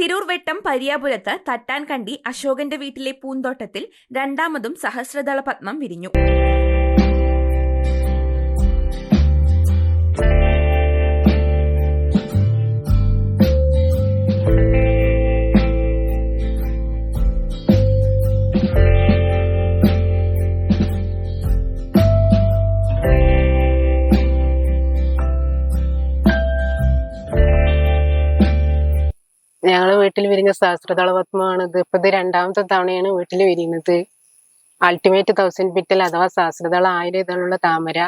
തിരൂർ വെട്ടം പരിയാപുരത്ത് തട്ടാൻകണ്ടി അശോകന്റെ വീട്ടിലെ പൂന്തോട്ടത്തിൽ രണ്ടാമതും സഹസ്രദള പത്മം വിരിഞ്ഞു. ഞങ്ങൾ വീട്ടിൽ വിരിഞ്ഞ സഹസ്രദളപത്മമാണ് ഇത് ഇപ്പൊ ഇത് രണ്ടാമത്തെ തവണയാണ് വീട്ടിൽ വിരിയുന്നത് അൾട്ടിമേറ്റ് തൗസൻഡ് പിറ്റൽ അഥവാ സഹസ്രതള ആയിരം ഇതളുള്ള താമര.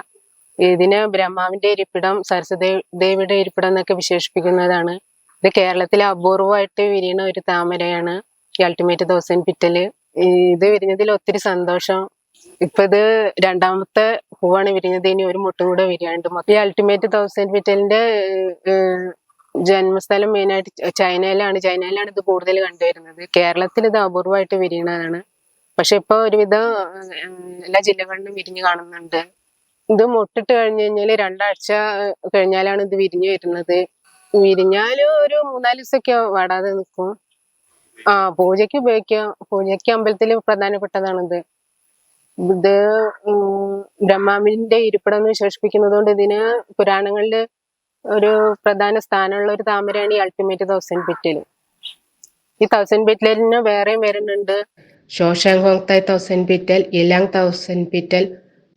ഇതിന് ബ്രഹ്മാവിന്റെ ഇരിപ്പിടം സരസ്വതി ദേവിയുടെ ഇരിപ്പിടം എന്നൊക്കെ വിശേഷിപ്പിക്കുന്നതാണ്. ഇത് കേരളത്തിലെ അപൂർവമായിട്ട് വിരിയണ ഒരു താമരയാണ് ഈ അൾട്ടിമേറ്റ് തൗസൻഡ് പിറ്റൽ ഇത് വിരിഞ്ഞതിൽ ഒത്തിരി സന്തോഷം. ഇപ്പൊ ഇത് രണ്ടാമത്തെ പൂവാണ് വിരിഞ്ഞത്. ഇനി ഒരു മുട്ടും കൂടെ വിരിയാണ്ട് ഈ അൾട്ടിമേറ്റ് തൗസൻഡ് പിറ്റലിന്റെ ജന്മസ്ഥലം മെയിനായിട്ട് ചൈനയിലാണ്. ചൈനയിലാണ് ഇത് കൂടുതൽ കണ്ടുവരുന്നത്. കേരളത്തിൽ ഇത് അപൂർവമായിട്ട് വിരിയണതാണ്. പക്ഷെ ഇപ്പൊ ഒരുവിധം എല്ലാ ജില്ലകളിലും വിരിഞ്ഞു കാണുന്നുണ്ട്. ഇത് മുട്ടിട്ട് കഴിഞ്ഞു കഴിഞ്ഞാൽ രണ്ടാഴ്ച കഴിഞ്ഞാലാണ് ഇത് വിരിഞ്ഞു വരുന്നത്. വിരിഞ്ഞാൽ ഒരു മൂന്നാൽ ദിവസമൊക്കെ വാടാതെ നിൽക്കും ആ പൂജയ്ക്ക് ഉപയോഗിക്കാം. പൂജയ്ക്ക് അമ്പലത്തിൽ പ്രധാനപ്പെട്ടതാണിത്. ഇത് ബ്രഹ്മാവിന്റെ ഇരിപ്പിടം എന്ന് വിശേഷിപ്പിക്കുന്നത് കൊണ്ട് ഇതിന് പുരാണങ്ങളിൽ ഒരു പ്രധാന സ്ഥാനമുള്ള ഒരു താമരയാണ് ഈ അൾട്ടിമേറ്റ് തൗസൻഡ് ബിറ്റിൽ ഈ തൗസൻഡ് ബിറ്റിലിന് വേറെയും വരുന്നുണ്ട്. ഷോഷാങ് ഹോങ് thousand petal ylang thousand petal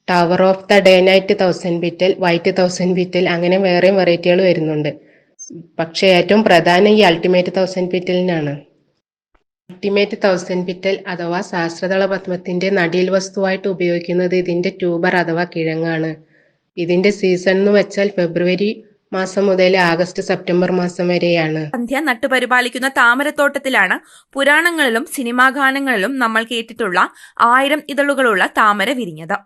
tower of the day night thousand petal white thousand petal അങ്ങനെ വേറെയും വെറൈറ്റികൾ വരുന്നുണ്ട്. പക്ഷേ ഏറ്റവും പ്രധാനം ഈ അൾട്ടിമേറ്റ് തൗസൻഡ് ബിറ്റലിനാണ് അൾട്ടിമേറ്റ് തൗസൻഡ് ബിറ്റൽ അഥവാ സഹസ്രതള പത്മത്തിന്റെ നടീൽ വസ്തുവായിട്ട് ഉപയോഗിക്കുന്നത് ഇതിന്റെ ട്യൂബർ അഥവാ കിഴങ്ങാണ്. ഇതിന്റെ സീസൺ എന്ന് വെച്ചാൽ ഫെബ്രുവരി മാസം മുതൽ ആഗസ്റ്റ് സെപ്റ്റംബർ മാസം വരെയാണ്. സന്ധ്യ നട്ടുപരിപാലിക്കുന്ന താമരത്തോട്ടത്തിലാണ് പുരാണങ്ങളിലും സിനിമാ ഗാനങ്ങളിലും നമ്മൾ കേട്ടിട്ടുള്ള ആയിരം ഇതളുകളുള്ള താമര വിരിഞ്ഞത്.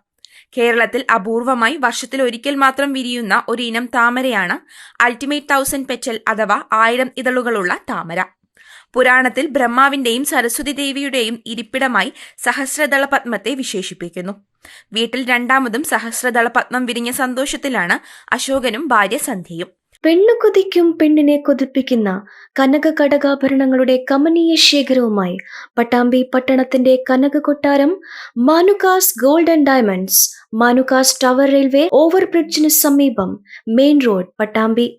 കേരളത്തിൽ അപൂർവമായി വർഷത്തിൽ ഒരിക്കൽ മാത്രം വിരിയുന്ന ഒരു ഇനം താമരയാണ് അൾട്ടിമേറ്റ് തൗസൻഡ് പെച്ചൽ അഥവാ ആയിരം ഇതളുകളുള്ള താമര. പുരാണത്തിൽ ബ്രഹ്മാവിന്റെയും സരസ്വതി ദേവിയുടെയും ഇരിപ്പിടമായി സഹസ്രദള പത്മത്തെ വിശേഷിപ്പിക്കുന്നു. വീട്ടിൽ രണ്ടാമതും സഹസ്രദള പത്മം വിരിഞ്ഞ സന്തോഷത്തിലാണ് അശോകനും ഭാര്യ സന്ധ്യയും. പെണ്ണു കൊതിക്കും പെണ്ണിനെ കൊതിപ്പിക്കുന്ന കനക കടകാഭരണങ്ങളുടെ കമനീയ ശേഖരവുമായി പട്ടാമ്പി പട്ടണത്തിന്റെ കനക കൊട്ടാരം Manukas gold and diamonds Manukas tower railway over ബ്രിഡ്ജിന് സമീപം മെയിൻ റോഡ് പട്ടാമ്പി